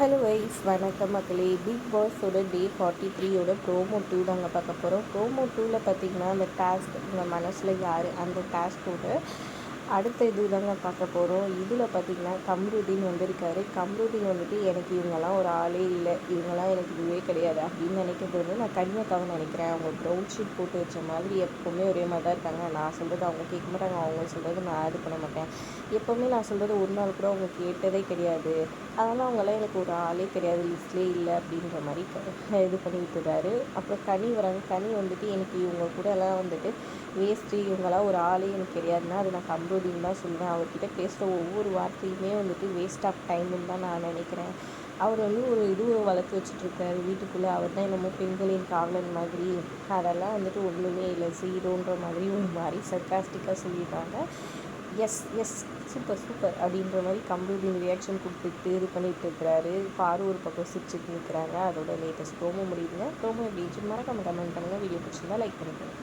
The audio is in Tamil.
ஹலோ வைஸ் வணக்கம் மக்களே. பிக் பாஸோட டே ஃபார்ட்டி த்ரீயோட ப்ரோமோ டூ நாங்கள் பார்க்க போகிறோம் ப்ரோமோ டூவில் பார்த்தீங்கன்னா அந்த டாஸ்க் உங்கள் மனசில் யார்? அந்த டாஸ்கோட அடுத்த இது தாங்க பார்க்க போகிறோம் இதில் பார்த்திங்கன்னா கம்ருதீன் வந்திருக்காரு. கம்ருதீன் வந்துட்டு எனக்கு இவங்கெல்லாம் ஒரு ஆளே இல்லை. இவங்கெல்லாம் எனக்கு இதுவே கிடையாது அப்படின்னு நினைக்கிறது வந்து நான் கன்னியாக்காவை நினைக்கிறேன். அவங்க ப்ரௌன் ஷீட் போட்டு வச்ச மாதிரி எப்போவுமே ஒரே மாதிரி தான் இருக்காங்க. நான் சொல்கிறது அவங்க கேட்க மாட்டாங்க. அவங்க சொல்கிறது நான் இது பண்ண மாட்டேன். எப்போவுமே நான் சொல்கிறது ஒரு நாள் கூட அவங்க கேட்டதே கிடையாது. அதனால் அவங்களாம் எனக்கு ஒரு ஆளே கிடையாது. லிஸ்ட்லே இல்லை அப்படின்ற மாதிரி இது பண்ணி விட்டுறாரு அப்புறம் கனி வராங்க. கனி வந்துட்டு எனக்கு இவங்க கூட எல்லாம் வந்துட்டு வேஸ்ட்டு. இவங்கெல்லாம் ஒரு ஆளே எனக்கு தெரியாதுன்னா அது நான் அப்படின்னு தான் சொல்லுவேன். அவர்கிட்ட பேசுகிற ஒவ்வொரு வார்த்தையுமே வந்துட்டு வேஸ்ட் ஆஃப் டைம்னு தான் நான் நினைக்கிறேன். அவர் வந்து ஒரு இது வளர்த்து வச்சுட்ருக்காரு வீட்டுக்குள்ளே அவர் தான் என்னமோ பெண்களின் காவலன் மாதிரி. அதெல்லாம் வந்துட்டு ஒன்றுமே இல்லை. ஜீரோன்ற மாதிரி ஒரு மாதிரி சர்க்காஸ்டிக்காக சொல்லிடுறாங்க. எஸ் எஸ் சூப்பர் சூப்பர் அப்படின்ற மாதிரி கம்ப்ளீட்டிங் ரியாக்ஷன் கொடுத்துட்டு இது பண்ணிட்டு இருக்கிறாரு. பாரு ஒரு பக்கம் சிரிச்சுட்டு நிற்கிறாங்க அதோட லேட்டஸ்ட் ப்ரோமோ முடியுதுங்க. ப்ரோமோ எப்படி சும்மா கமெண்ட் கமெண்ட் பண்ணுங்கள் வீடியோ பிடிச்சிருந்தா லைக் பண்ணிக்கோங்க.